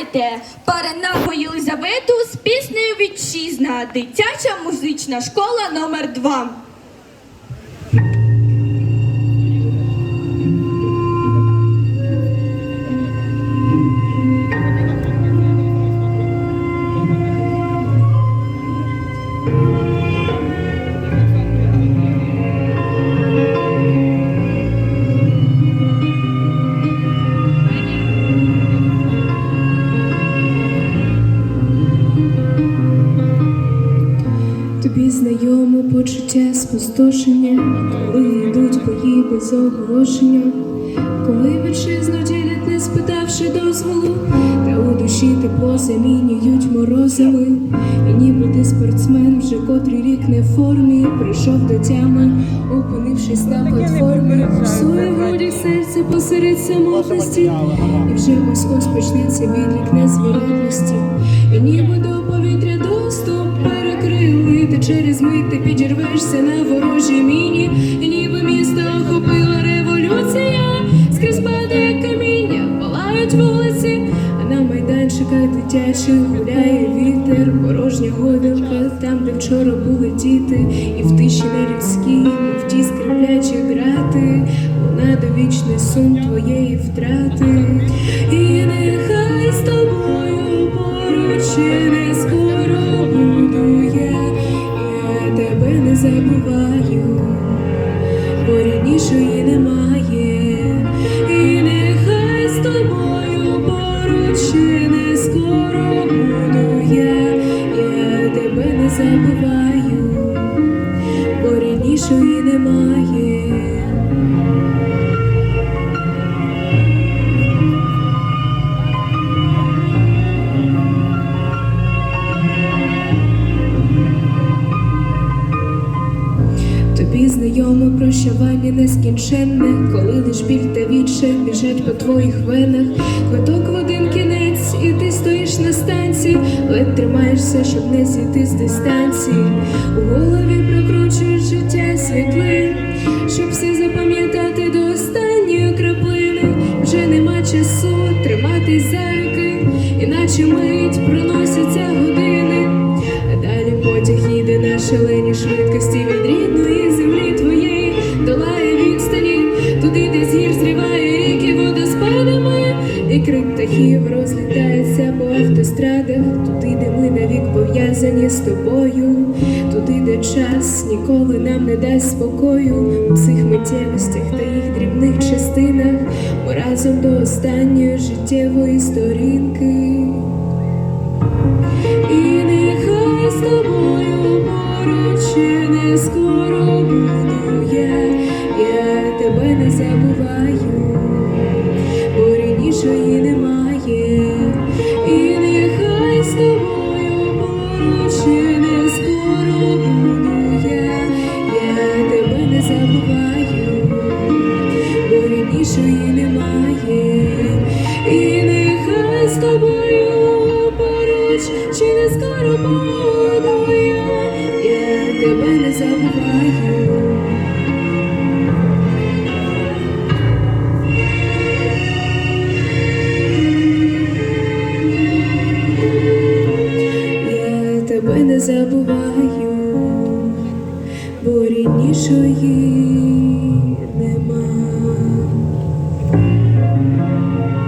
Зустрічайте Паранагу Єлизавету з піснею Вітчизна, дитяча музична школа номер 2 Тобі знайоме почуття спустошення, коли йдуть бої без оголошення, коли вітчизну ділять, не спитавши дозволу, та у душі тепло замінюють морозами, і ніби ти спортсмен вже котрий рік не в формі, прийшов до тями, опинившись на платформі, псує в грудях серце посеред самотності, і вже ось ось почнеться відлік незворотності, і ніби до через мить ти підірвешся на ворожій міні, ніби місто охопила революція, скрізь падає каміння, палають вулиці, а на майданчиках дитячих гуляє вітер, порожня говілка, там, де вчора були діти, і в тиші нелюдській, мов ті скриплячі грати, вона довічний сум твоєї втрати, і нехай з тобою поруч бо ріднішої прощавання нескінченне, коли лиш біль та відчай біжать по твоїх венах, квиток в один кінець, і ти стоїш на станції, ледь тримаєшся, щоб не зійти з дистанції. У голові прокручуєш життя світлин, щоб все запам'ятати до останньої краплини. Вже нема часу триматись за руки, іначе мить де з гір зріває ріки водоспадами, і крик птахів розлітається по автострадах, туди, де ми навік пов'язані з тобою, туди, де час ніколи нам не дасть спокою у цих миттєвостях та їх дрібних частинах, ми разом до останньої життєвої сторінки. І нехай немає, і нехай з тобою поруч, чи не скоро буду я, я тебе не забуваю. Я тебе не забуваю, бо ріднішої. Thank you.